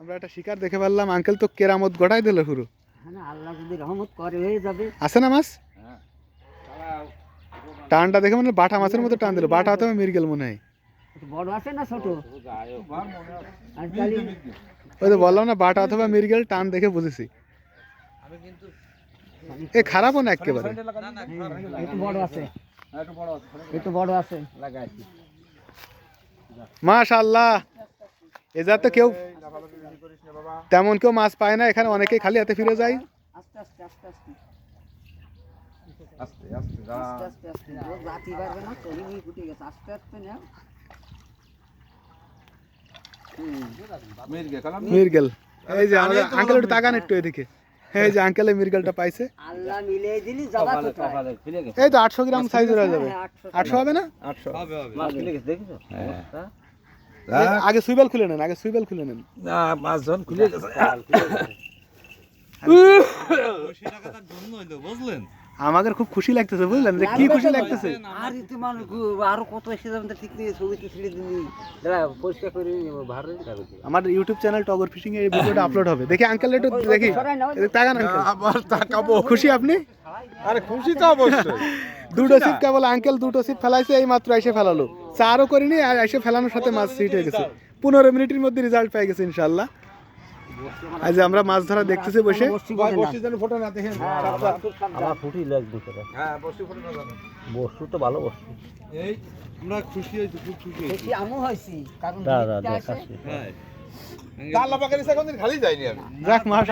আমরা একটা শিকার দেখে পারলাম আঙ্কেল তো কেরামত গড়াই দিল পুরো হ্যাঁ আল্লাহ যদি রহমত করে হয়ে যাবে। আছে না মাছ? টানটা দেখে মানে বাটা মাছের মতো টান দিল বাটা হতে মির্গেল মনে হয়। বড় আছে না ছোট? ওই তো বললাম না বাটা অথবা মির্গেল টান দেখে বুঝেছি। এ খারাপও না একেবারে। একটু বড় আছে। একটু বড় আছে। মাশাল্লাহ এ যা তো কেউ তেমন কেউ মাছ পায় না এখানে অনেকেই খালি হাতে ফিরে যায়। আস্তে আস্তে আস্তে আস্তে। আস্তে আস্তে আস্তে ও জাতি পারবে না চলি নিয়ে ফুটে গেছে। আস্তে আস্তে না। মির্গেল। এই যে আঙ্কেল একটু তাকান একটু এদিকে। এই যে আঙ্কেলে মির্গেলটা পাইছে। আল্লাহ মিলিয়ে দিলি জবা এই তো আটশো গ্রাম সাইজ হয়ে যাবে। হ্যাঁ, আটশো আটশো হবে না? হ্যাঁ। আগে সুইবেল খুলে নেন আগে সুইবেল খুলে নেন। না মাছ যখন খুলে গেছে। আমাদের খুব খুশি লাগতেছে বুঝলেন? যে কি খুশি লাগতেছে? আর ইতি মানুষ আরও কত এসে যাবেন ঠিক নেই ছবি তো ছিঁড়ে দিলি। দাঁড়া পরিষ্কার করে ভালো আমার ইউটিউব চ্যানেল টগর ফিশিং এর ভিডিওটা আপলোড হবে। দেখি আঙ্কেল একটু দেখি। তাকান আঙ্কেল আবার তাকাবো। খুশি আপনি? আরে খুশি তো অবশ্যই। দুটো সিট কেবল আঙ্কেল দুটো সিট ফেলাইছে এই মাত্র এসে ফেলালো। চারও করিনি আর এসে ফেলানোর সাথে মাছ সিট হয়ে গেছে। পনেরো মিনিটের মধ্যে রেজাল্ট পেয়ে গেছে ইনশাল্লাহ আজ আমরা মাছ ধরা দেখতেছি বসে। হ্যাঁ বস্তু তো ভালো বস্তু আমরা খুশি হয়েছি খুব খুশি আমও হয়েছি কারণ দাদা খালি আমি যাক মাস